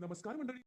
नमस्कार मंडळी.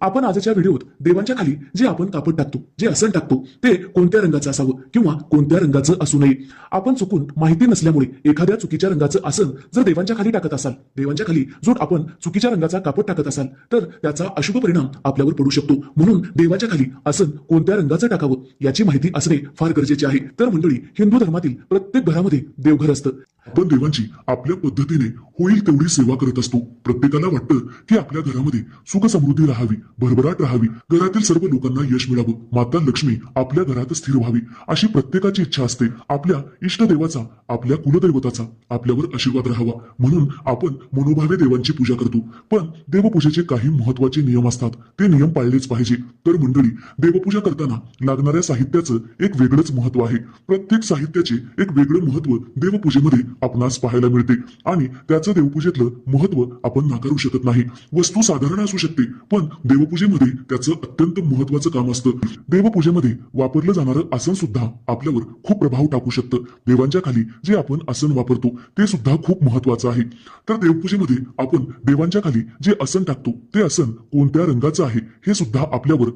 आपण आजच्या व्हिडिओत देवांच्या खाली जे आपण कापड टाकतो जे आसन टाकतो ते कोणत्या रंगाचं असावं किंवा कोणत्या रंगाचं असू नये? आपण चुकून माहिती नसल्यामुळे एखाद्या चुकीच्या रंगाचं आसन जर देवांच्या खाली टाकत असाल देवांच्या खाली जर आपण चुकीच्या रंगाचा कापड टाकत असाल तर त्याचा अशुभ परिणाम आपल्यावर पडू शकतो. म्हणून देवाच्या खाली आसन कोणत्या रंगाचं टाकावं याची माहिती असणे फार गरजेचे आहे. तर मंडळी हिंदू धर्मातील प्रत्येक घरामध्ये देवघर असतं. आपण देवांची आपल्या पद्धतीने होईल तेवढी सेवा करत असतो. प्रत्येकाला वाटतं की आपल्या घरामध्ये सुख समृद्धी राहावी भरभराट राहावी घरातील सर्व लोकांना यश मिळावं. माता लक्ष्मी आपल्या घरात स्थिर व्हावी अशी प्रत्येकाची इच्छा असते. आपल्या इष्टदेवाचा आपल्या कुलदैवताचा आपल्यावर आशीर्वाद राहावा. म्हणून आपण मनोभावे देवांची पूजा करतो. पण देवपूजेचे काही महत्त्वाचे नियम असतात. ते नियम पाळलेच पाहिजे. तर मंडळी देवपूजा करताना लागणाऱ्या साहित्याचं एक वेगळंच महत्त्व आहे. प्रत्येक साहित्याचे एक वेगळं महत्त्व देवपूजेमध्ये आपणास पाहायला मिळते. आणि त्याचं देवपूजेतलं महत्त्व आपण नाकारू शकत नाही. वस्तू साधारण असू शकते पण देवपूजेमध्ये त्याचं अत्यंत महत्वाचं काम असतं. देवपूजेमध्ये वापरलं जाणारं आसन सुद्धा आपल्यावर खूप प्रभाव टाकू शकतं. देवांच्या खाली जे आपण आसन वापरतो ते सुद्धा खूप महत्वाचं आहे. तर देवपूजेमध्ये आपण देवांच्या खाली जे आसन टाकतो ते आसन कोणत्या रंगाचं आहे हे सुद्धा आपल्यावर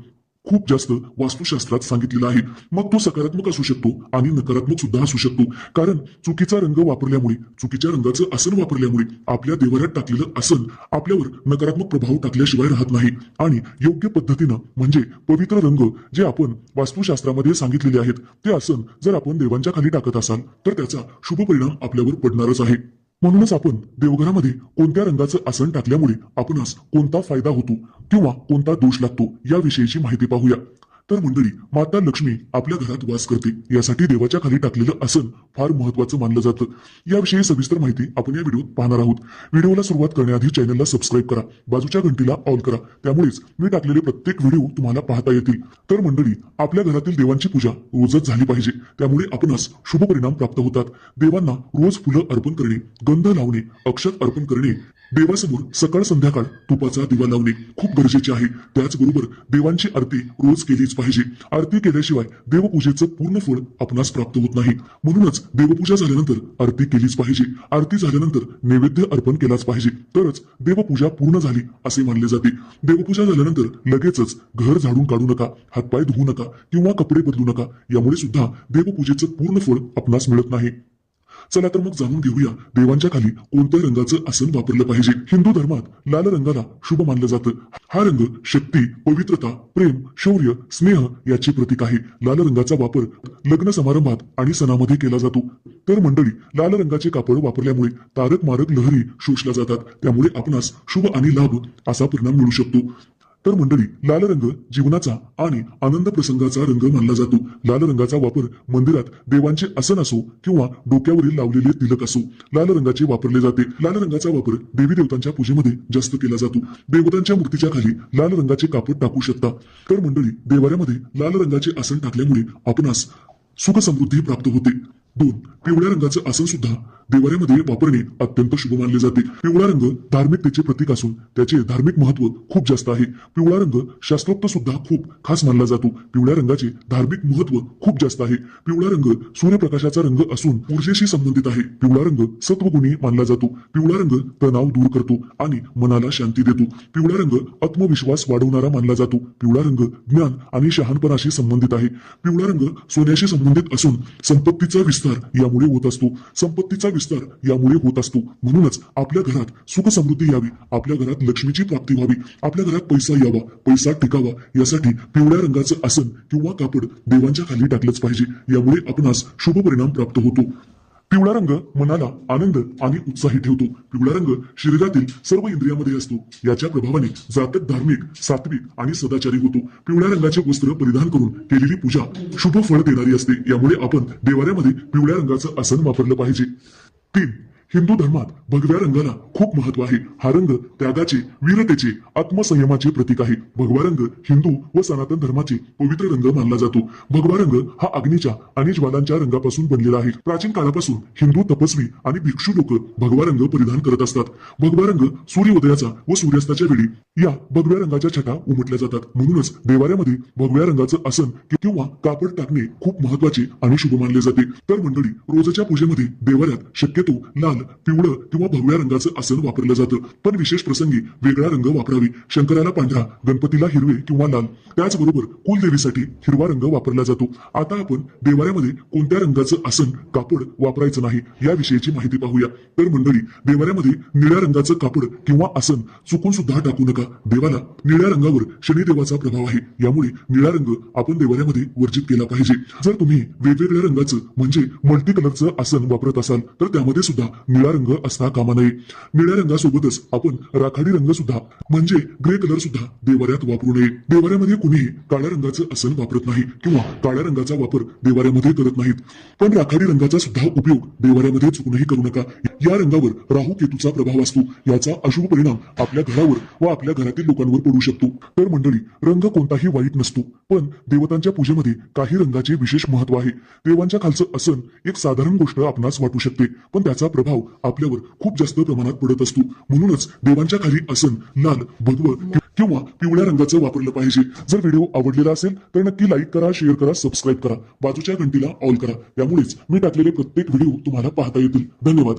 खूप जास्त वास्तुशास्त्रात सांगितलेलं आहे. मग तो सकारात्मक असू शकतो आणि नकारात्मक सुद्धा असू शकतो. कारण चुकीचा रंग वापरल्यामुळे चुकीच्या रंगाचं आसन वापरल्यामुळे आपल्या देवाऱ्यात टाकलेलं आसन आपल्यावर नकारात्मक प्रभाव टाकल्याशिवाय राहत नाही. आणि योग्य पद्धतीनं म्हणजे पवित्र रंग जे आपण वास्तुशास्त्रामध्ये सांगितलेले आहेत ते आसन जर आपण देवांच्या खाली टाकत असाल तर त्याचा शुभ परिणाम आपल्यावर पडणारच आहे. म्हणूनच आपण देवघरामध्ये कोणत्या रंगाचं आसन टाकल्यामुळे आपणास कोणता फायदा होतो किंवा कोणता दोष लागतो याविषयीची माहिती पाहूया. तर मंडळी माता लक्ष्मी आपल्या घरात वास करते. यासाठी देवाच्या खाली टाकलेलं आसन फार महत्वाचं मानलं जातं. याविषयी सविस्तर माहिती आपण या व्हिडिओत पाहणार आहोत. व्हिडिओला सुरुवात करण्याआधी चॅनलला सबस्क्राईब करा. बाजूच्या घंटीला ऑन करा. त्यामुळेच मी टाकलेले प्रत्येक व्हिडिओ तुम्हाला पाहता येतील. तर मंडळी आपल्या घरातील देवांची पूजा रोजच झाली पाहिजे. त्यामुळे आपणास शुभ परिणाम प्राप्त होतात. देवांना रोज फुलं अर्पण करणे गंध लावणे अक्षत अर्पण करणे देवासमोर सकाळ संध्याकाळ तुपाचा दिवा लावणे खूप गरजेचे आहे. त्याचबरोबर देवांची आरती रोज केलीच पाहिजे. आरती केल्याशिवाय देवपूजेचं पूर्ण फळ आपणास प्राप्त होत नाही. म्हणूनच देवपूजा झाल्यानंतर आरती केलीच पाहिजे. आरती झाल्यानंतर नैवेद्य अर्पण केलाच पाहिजे. तरच देवपूजा पूर्ण झाली असे मानले जाते. देवपूजा झाल्यानंतर लगेचच घर झाडून काढू नका हातपाय धुवू नका किंवा कपडे बदलू नका. यामुळे सुद्धा देवपूजेचं पूर्ण फळ आपणास मिळत नाही. चला तर मग जाणून घेऊया देवांच्या खाली कोणत्या रंगाचं आसन वापरलं पाहिजे? हिंदू धर्मात लाल रंगाला शुभ मानलं जातं. हा रंग शक्ती पवित्रता प्रेम शौर्य स्नेह याचे प्रतीक आहे. लाल रंगाचा वापर लग्न समारंभात आणि सणामध्ये केला जातो. तर मंडळी लाल रंगाचे कापड वापरल्यामुळे तारक मारक लहरी शोषल्या जातात. त्यामुळे आपणास शुभ आणि लाभ असा परिणाम मिळू शकतो. तर मंडळी लाल रंग जीवनाचा आणि आनंद प्रसंगाचा रंग मानला जातो. लाल रंगाचा वापर मंदिरात देवांचे आसन असो किंवा डोक्यावरील लावलेले तिलक असो लाल रंगाचे वापरले जाते. लाल रंगाचा वापर देवी देवतांच्या पूजेमध्ये जास्त केला जातो. देवतांच्या मूर्तीच्या खाली लाल रंगाचे कापड टाकू शकता. तर मंडळी देवाऱ्यामध्ये लाल रंगाचे आसन टाकल्यामुळे आपणास सुख समृद्धी प्राप्त होते. दोन पिवळ्या रंगाचं आसन सुद्धा देवाऱ्यामध्ये वापरणे अत्यंत शुभ मानले जाते. पिवळा रंग धार्मिकतेचे प्रतीक असून त्याचे धार्मिक महत्त्व खूप जास्त आहे. पिवळा रंग शास्त्रोक्त सुद्धा खूप खास मानला जातो. पिवळ्या रंगाचे धार्मिक महत्त्व खूप जास्त आहे. पिवळा रंग सूर्यप्रकाशाचा रंग असून ऊर्जेशी संबंधित आहे. पिवळा रंग सत्वगुणी मानला जातो. पिवळा रंग तणाव दूर करतो आणि मनाला शांती देतो. पिवळा रंग आत्मविश्वास वाढवणारा मानला जातो. पिवळा रंग ज्ञान आणि शहाणपणाशी संबंधित आहे. पिवळा रंग सोन्याशी संबंधित असून संपत्तीचा विस्तार यामुळे होत असतो. संपत्तीचा विस्तार यामुळे होत असतो. म्हणूनच आपल्या घरात सुख समृद्धी यावी. आपल्या घरात लक्ष्मीची प्राप्ती व्हावी. आपल्या घरात पैसा यावा. पैसा टिकावा. यासाठी पिवळ्या रंगाचं आसन किंवा कापड देवांच्या खाली टाकलंच पाहिजे. यामुळे आपणास शुभ परिणाम प्राप्त होतो. पिवळा रंग मनाला आनंद आणि उत्साही ठेवतो. पिवळा रंग शरीरातील सर्व इंद्रियामध्ये असतो. याच्या प्रभावाने जातक धार्मिक सात्विक आणि सदाचारी होतो. पिवळ्या रंगाचे वस्त्र परिधान करून केलेली पूजा शुभ फळ देणारी असते. यामुळे आपण देवाऱ्यामध्ये पिवळ्या रंगाचं आसन वापरलं पाहिजे. তিন हिंदू धर्मात भगव्या रंगाला खूप महत्त्व आहे. हा रंग त्यागाचे वीरतेचे आत्मसंयमाचे प्रतीक आहे. भगवा रंग हिंदू व सनातन धर्माचे पवित्र रंग मानला जातो. भगवा रंग हा अग्नीच्या आणि ज्वालांच्या रंगापासून बनलेला आहे. प्राचीन काळापासून हिंदू तपस्वी आणि भिक्षू लोक भगवा रंग परिधान करत असतात. भगवा रंग सूर्योदयाचा व सूर्यास्ताच्या वेळी या भगव्या रंगाच्या छटा उमटल्या जातात. म्हणूनच देवाऱ्यामध्ये भगव्या रंगाचं आसन किंवा कापड टाकणे खूप महत्त्वाचे आणि शुभ मानले जाते. तर मंडळी रोजच्या पूजेमध्ये देवाऱ्यात शक्यतो लाल लाल पिवळं किंवा भगव्या रंगाचं आसन वापरलं जातं. पण विशेष प्रसंगी वेगळा रंग वापरावे. शंकराला पांढरा गणपतीला हिरवे किंवा लाल. त्याचबरोबर कुलदेवीसाठी हिरवा रंग वापरला जातो. आता आपण देवाऱ्यामध्ये कोणत्या रंगाचं आसन कापड वापरायचं नाही याविषयीची माहिती पाहूया. तर मंडळी देवाऱ्यामध्ये निळ्या रंगाचं कापड किंवा आसन चुकून सुद्धा टाकू नका. देवाला निळ्या रंगावर शनिदेवाचा प्रभाव आहे. यामुळे निळा रंग आपण देवाऱ्यामध्ये वर्जित केला पाहिजे. जर तुम्ही वेगवेगळ्या रंगाचं म्हणजे मल्टी कलरचं आसन वापरत असाल तर त्यामध्ये सुद्धा निळा रंग असता कामा नये. निळ्या रंगासोबतच आपण राखाडी रंग सुद्धा म्हणजे ग्रे कलर सुद्धा देवाऱ्यात वापरू नये. देवाऱ्यामध्ये कुणीही काळ्या रंगाचं आसन वापरत नाही किंवा काळ्या रंगाचा वापर देवाऱ्यामध्ये करत नाहीत. पण राखाडी रंगाचा सुद्धा उपयोग देवाऱ्यामध्ये चुकूनही करू नका. या रंगावर राहू केतूचा प्रभाव असतो. याचा अशुभ परिणाम आपल्या घरावर व आपल्या घरातील लोकांवर पडू शकतो. तर मंडळी रंग कोणताही वाईट नसतो. पण देवतांच्या पूजेमध्ये काही रंगाचे विशेष महत्त्व आहे. देवांच्या खालचं आसन एक साधारण गोष्ट आपणास वाटू शकते. पण त्याचा प्रभाव आपल्यावर खूप जास्त प्रमाणात पडत असतो. म्हणूनच देवांच्या खाली आसन लाल भगव किंवा पिवळ्या रंगाचं वापरलं पाहिजे. जर व्हिडिओ आवडलेला असेल तर नक्की लाईक करा शेअर करा सबस्क्राईब करा. बाजूच्या घंटीला ऑल करा. त्यामुळेच मी टाकलेले प्रत्येक व्हिडिओ तुम्हाला पाहता येतील. धन्यवाद.